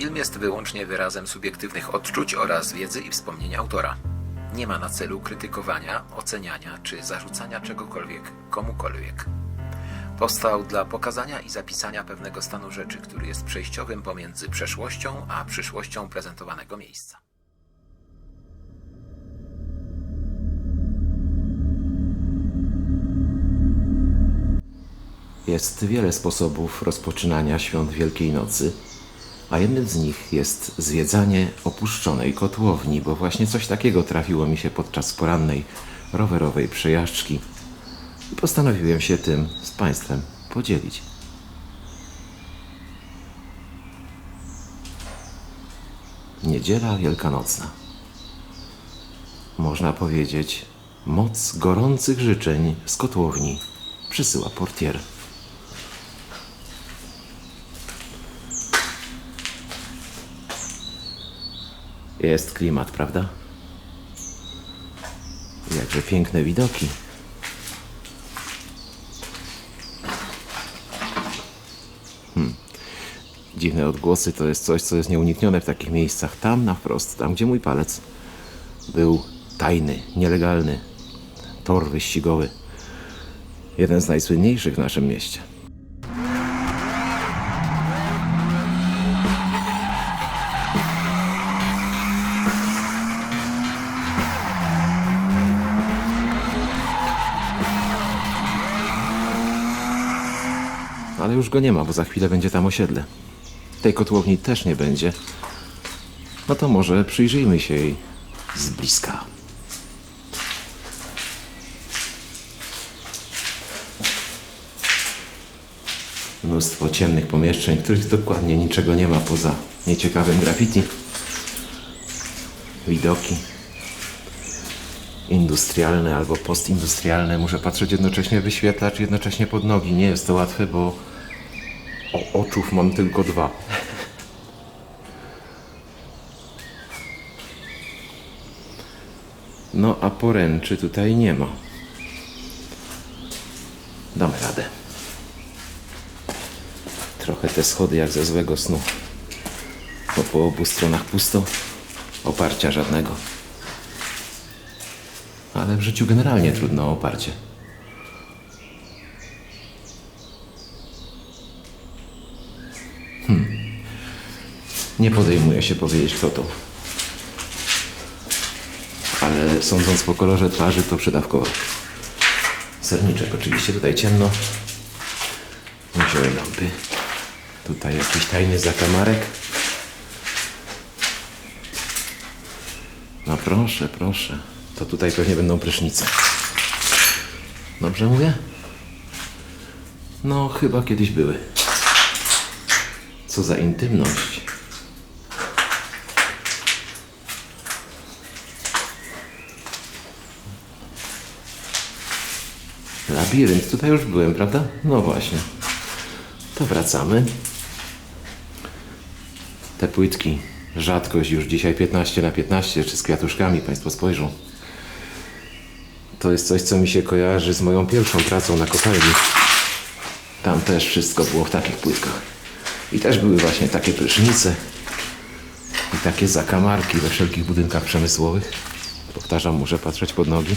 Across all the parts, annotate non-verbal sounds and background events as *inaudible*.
Film jest wyłącznie wyrazem subiektywnych odczuć oraz wiedzy i wspomnień autora. Nie ma na celu krytykowania, oceniania czy zarzucania czegokolwiek komukolwiek. Powstał dla pokazania i zapisania pewnego stanu rzeczy, który jest przejściowym pomiędzy przeszłością a przyszłością prezentowanego miejsca. Jest wiele sposobów rozpoczynania świąt Wielkiej Nocy, a jednym z nich jest zwiedzanie opuszczonej kotłowni, bo właśnie coś takiego trafiło mi się podczas porannej rowerowej przejażdżki i postanowiłem się tym z Państwem podzielić. Niedziela Wielkanocna. Można powiedzieć, moc gorących życzeń z kotłowni przysyła portier. Jest klimat, prawda? Jakże piękne widoki. Hmm. Dziwne odgłosy to jest coś, co jest nieuniknione w takich miejscach. Tam na wprost, tam gdzie mój palec był tajny, nielegalny tor wyścigowy. Jeden z najsłynniejszych w naszym mieście. Ale już go nie ma, bo za chwilę będzie tam osiedle. Tej kotłowni też nie będzie. No to może przyjrzyjmy się jej z bliska. Mnóstwo ciemnych pomieszczeń, których dokładnie niczego nie ma poza nieciekawym graffiti. Widoki industrialne albo postindustrialne. Muszę patrzeć jednocześnie wyświetlacz, jednocześnie pod nogi. Nie jest to łatwe, bo o, oczów mam tylko dwa. No a poręczy tutaj nie ma. Damy radę. Trochę te schody jak ze złego snu. Bo po obu stronach pusto, oparcia żadnego. Ale w życiu generalnie trudno o oparcie. Nie podejmuję się powiedzieć, kto to. Ale sądząc po kolorze twarzy, to przydawkowo. Serniczek oczywiście, tutaj ciemno. Nie wziąłem lampy. Tutaj jakiś tajny zakamarek. No proszę, proszę. To tutaj pewnie będą prysznice. Dobrze mówię? No, chyba kiedyś były. Co za intymność. Labirynt, tutaj już byłem, prawda? No właśnie. To wracamy. Te płytki, rzadkość już dzisiaj 15 na 15, czy z kwiatuszkami, Państwo spojrzą. To jest coś, co mi się kojarzy z moją pierwszą pracą na kopalni. Tam też wszystko było w takich płytkach. I też były właśnie takie prysznice i takie zakamarki we wszelkich budynkach przemysłowych. Powtarzam, muszę patrzeć pod nogi.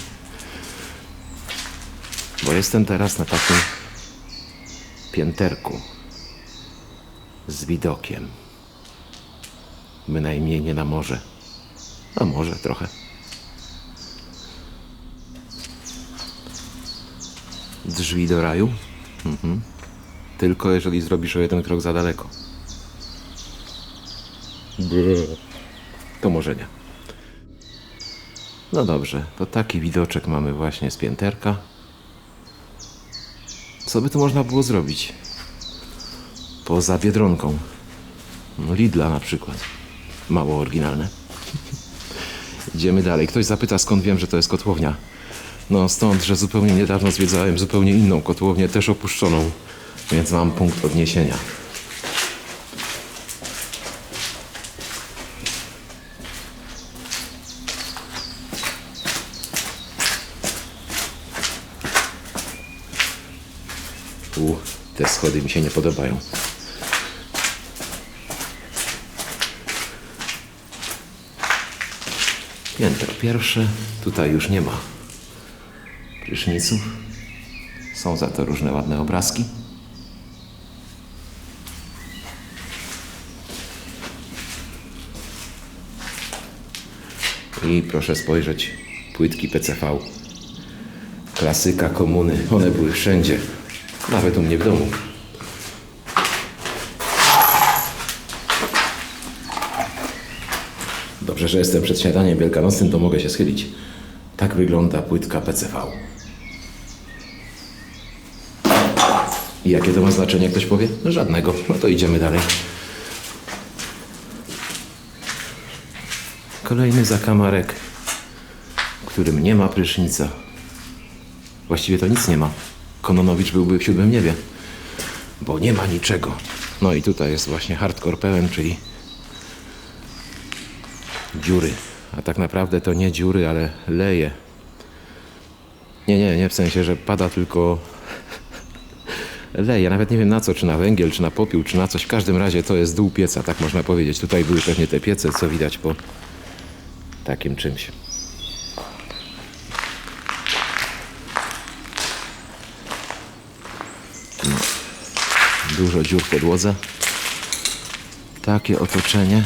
Bo jestem teraz na takim pięterku z widokiem. Bynajmniej nie na morze. A może trochę. Drzwi do raju? Mhm. Tylko jeżeli zrobisz o jeden krok za daleko. Brrr. To może nie. No dobrze, to taki widoczek mamy właśnie z pięterka. Co by tu można było zrobić? Poza Biedronką. Lidla na przykład. Mało oryginalne. *laughs* Idziemy dalej. Ktoś zapyta, skąd wiem, że to jest kotłownia. No stąd, że zupełnie niedawno zwiedzałem zupełnie inną kotłownię, też opuszczoną, więc mam punkt odniesienia. metody mi się nie podobają. Piętro pierwsze, tutaj już nie ma pryszniców. Są za to różne ładne obrazki. I proszę spojrzeć, płytki PCV. Klasyka komuny, one były wszędzie, nawet u mnie w domu. Dobrze, że jestem przed śniadaniem wielkanocnym, to mogę się schylić. Tak wygląda płytka PCV. I jakie to ma znaczenie, ktoś powie? No żadnego. No to idziemy dalej. Kolejny zakamarek, w którym nie ma prysznica. Właściwie to nic nie ma. Kononowicz byłby w siódmym niebie, bo nie ma niczego. No i tutaj jest właśnie hardcore pełen, czyli dziury. A tak naprawdę to nie dziury, ale leje. Nie, nie, nie w sensie, że pada tylko *laughs* leje. Nawet nie wiem na co, czy na węgiel, czy na popiół, czy na coś. W każdym razie to jest dół pieca, tak można powiedzieć. Tutaj były pewnie te piece, co widać po takim czymś. No. Dużo dziur w podłodze. Takie otoczenie.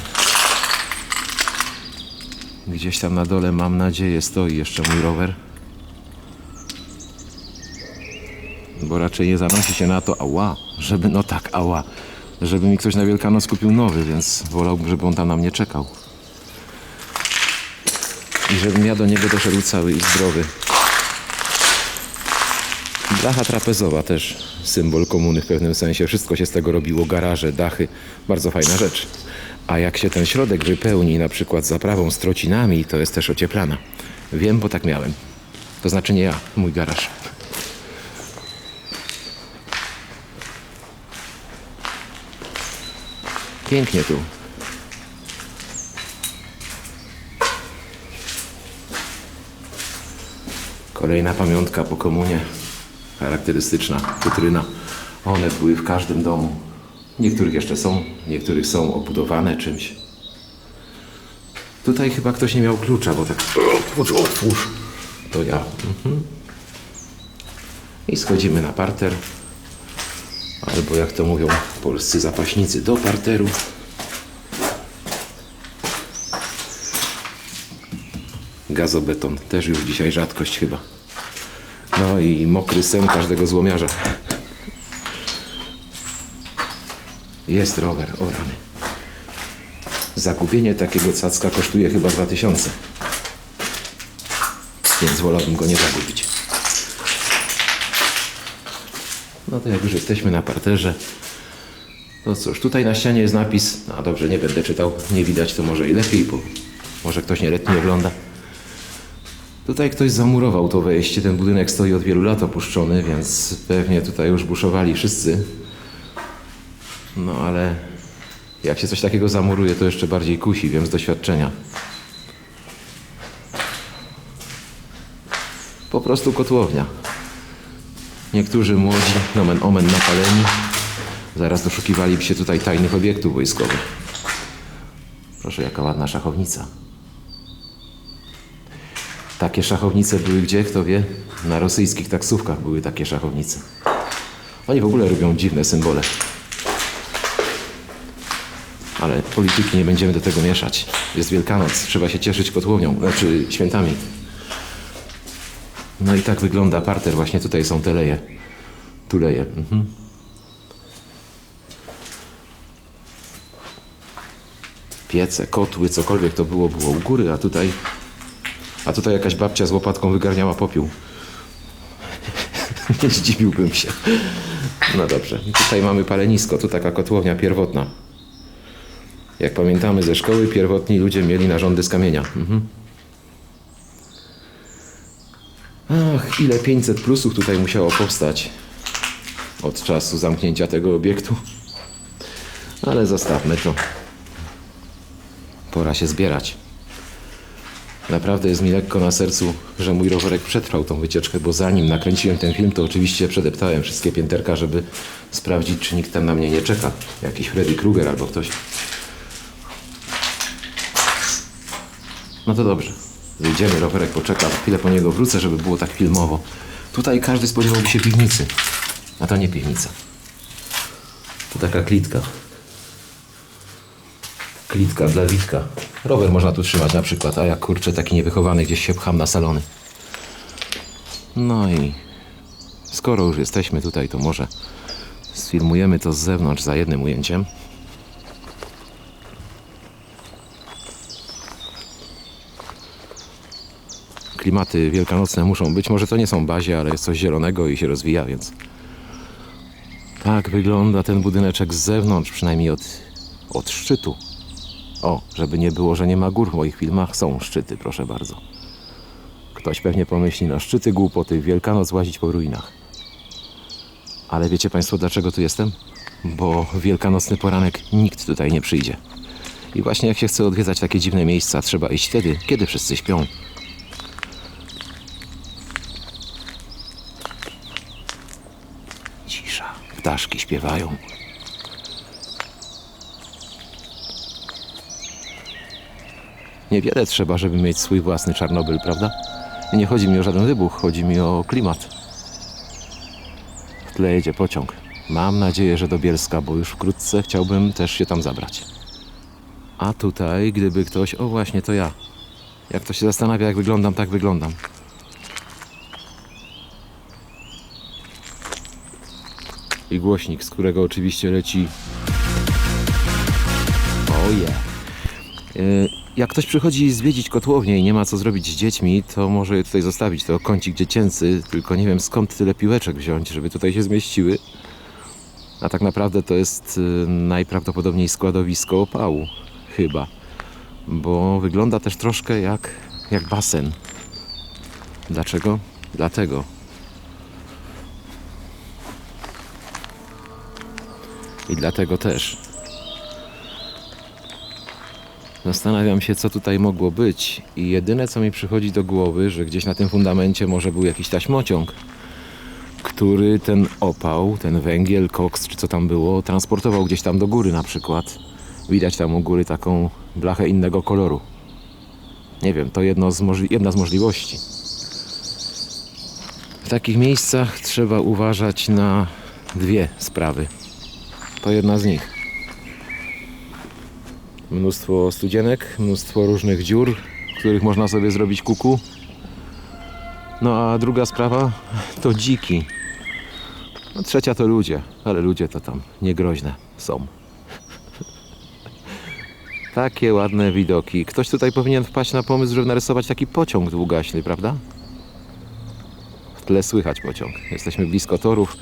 Gdzieś tam na dole, mam nadzieję, stoi jeszcze mój rower. Bo raczej nie zanosi się na to, ała, żeby, no tak, ała, żeby mi ktoś na Wielkanoc kupił nowy, więc wolałbym, żeby on tam na mnie czekał. I żebym ja do niego doszedł cały i zdrowy. Blacha trapezowa też symbol komuny w pewnym sensie. Wszystko się z tego robiło, garaże, dachy. Bardzo fajna rzecz. A jak się ten środek wypełni na przykład zaprawą z trocinami, to jest też ocieplana. Wiem, bo tak miałem. To znaczy nie ja, mój garaż. Pięknie tu. Kolejna pamiątka po komunie. Charakterystyczna futryna. One były w każdym domu. Niektórych jeszcze są, niektórych są obudowane czymś. Tutaj chyba ktoś nie miał klucza, bo tak. Otwórz, otwórz. To ja. Mhm. I schodzimy na parter. Albo jak to mówią polscy zapaśnicy, do parteru. Gazobeton też już dzisiaj rzadkość chyba. No i mokry sen każdego złomiarza. Jest rower, o rany. Zakupienie takiego cacka kosztuje chyba 2000. Więc wolałbym go nie zakupić. No to jak już jesteśmy na parterze, to cóż, tutaj na ścianie jest napis, no dobrze, nie będę czytał, nie widać, to może i lepiej, bo może ktoś nieletni ogląda. Tutaj ktoś zamurował to wejście, ten budynek stoi od wielu lat opuszczony, więc pewnie tutaj już buszowali wszyscy. No ale jak się coś takiego zamuruje, to jeszcze bardziej kusi, wiem z doświadczenia. Po prostu kotłownia. Niektórzy młodzi, nomen omen napaleni, zaraz doszukiwaliby się tutaj tajnych obiektów wojskowych. Proszę, jaka ładna szachownica. Takie szachownice były gdzie, kto wie? Na rosyjskich taksówkach były takie szachownice. Oni w ogóle robią dziwne symbole. Ale polityki nie będziemy do tego mieszać. Jest Wielkanoc, trzeba się cieszyć kotłownią, znaczy świętami. No i tak wygląda parter. Właśnie tutaj są te leje. Tu leje. Mhm. Piece, kotły, cokolwiek to było, było u góry, a tutaj... A tutaj jakaś babcia z łopatką wygarniała popiół. *laughs* Nie zdziwiłbym się. No dobrze. Tutaj mamy palenisko. Tu taka kotłownia pierwotna. Jak pamiętamy ze szkoły, pierwotni ludzie mieli narządy z kamienia. Mhm. Ach, ile 500 plusów tutaj musiało powstać od czasu zamknięcia tego obiektu. Ale zostawmy to. Pora się zbierać. Naprawdę jest mi lekko na sercu, że mój rowerek przetrwał tą wycieczkę, bo zanim nakręciłem ten film, to oczywiście przedeptałem wszystkie pięterka, żeby sprawdzić, czy nikt tam na mnie nie czeka. Jakiś Freddy Krueger albo ktoś. No to dobrze. Wyjdziemy, rowerek poczeka, chwilę po niego wrócę, żeby było tak filmowo. Tutaj każdy spodziewałby się piwnicy, a to nie piwnica. To taka klitka. Klitka dla Witka. Rower można tu trzymać na przykład, a jak kurczę taki niewychowany gdzieś się pcham na salony. No i skoro już jesteśmy tutaj, to może sfilmujemy to z zewnątrz za jednym ujęciem. Klimaty wielkanocne muszą być. Może to nie są bazie, ale jest coś zielonego i się rozwija, więc tak wygląda ten budyneczek z zewnątrz, przynajmniej od, od szczytu. O, żeby nie było, że nie ma gór w moich filmach, są szczyty, proszę bardzo. Ktoś pewnie pomyśli, no szczyty głupoty, Wielkanoc łazić po ruinach. Ale wiecie Państwo, dlaczego tu jestem? Bo w wielkanocny poranek nikt tutaj nie przyjdzie. I właśnie jak się chce odwiedzać takie dziwne miejsca, trzeba iść wtedy, kiedy wszyscy śpią. Cisza. Ptaszki śpiewają. Niewiele trzeba, żeby mieć swój własny Czarnobyl, prawda? Nie chodzi mi o żaden wybuch, chodzi mi o klimat. W tle jedzie pociąg. Mam nadzieję, że do Bielska, bo już wkrótce chciałbym też się tam zabrać. A tutaj, gdyby ktoś... O właśnie, to ja. Jak to się zastanawia, jak wyglądam, tak wyglądam. I głośnik, z którego oczywiście leci... Oje. Y, Jak ktoś przychodzi zwiedzić kotłownię i nie ma co zrobić z dziećmi, to może je tutaj zostawić. To kącik dziecięcy, tylko nie wiem skąd tyle piłeczek wziąć, żeby tutaj się zmieściły. A tak naprawdę to jest y, najprawdopodobniej składowisko opału. Chyba. Bo wygląda też troszkę jak, jak basen. Dlaczego? Dlatego. I dlatego też. Zastanawiam się, co tutaj mogło być, i jedyne, co mi przychodzi do głowy, że gdzieś na tym fundamencie może był jakiś taśmociąg, który ten opał, ten węgiel, koks, czy co tam było, transportował gdzieś tam do góry na przykład. Widać tam u góry taką blachę innego koloru. Nie wiem, to z jedna z możliwości. W takich miejscach trzeba uważać na dwie sprawy. To jedna z nich. Mnóstwo studzienek, mnóstwo różnych dziur, w których można sobie zrobić kuku. No a druga sprawa to dziki. No, trzecia to ludzie, ale ludzie to tam niegroźne są. *laughs* Takie ładne widoki. Ktoś tutaj powinien wpaść na pomysł, żeby narysować taki pociąg długaśny, prawda? W tle słychać pociąg. Jesteśmy blisko torów.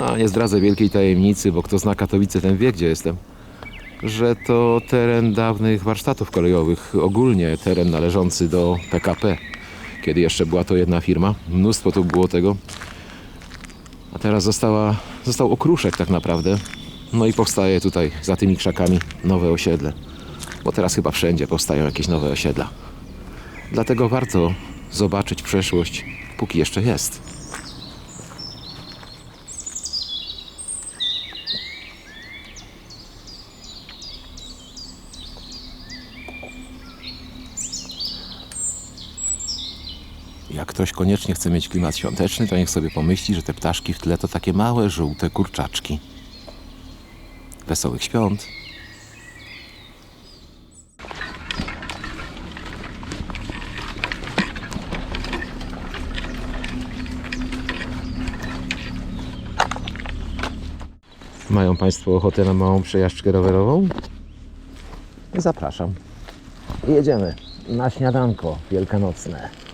A nie zdradzę wielkiej tajemnicy, bo kto zna Katowice, ten wie, gdzie jestem że to teren dawnych warsztatów kolejowych, ogólnie teren należący do PKP, kiedy jeszcze była to jedna firma. Mnóstwo tu było tego. A teraz została, został okruszek tak naprawdę. No i powstaje tutaj za tymi krzakami nowe osiedle. Bo teraz chyba wszędzie powstają jakieś nowe osiedla. Dlatego warto zobaczyć przeszłość, póki jeszcze jest. Jak ktoś koniecznie chce mieć klimat świąteczny, to niech sobie pomyśli, że te ptaszki w tle to takie małe, żółte kurczaczki. Wesołych świąt. Mają Państwo ochotę na małą przejażdżkę rowerową? Zapraszam. Jedziemy na śniadanko wielkanocne.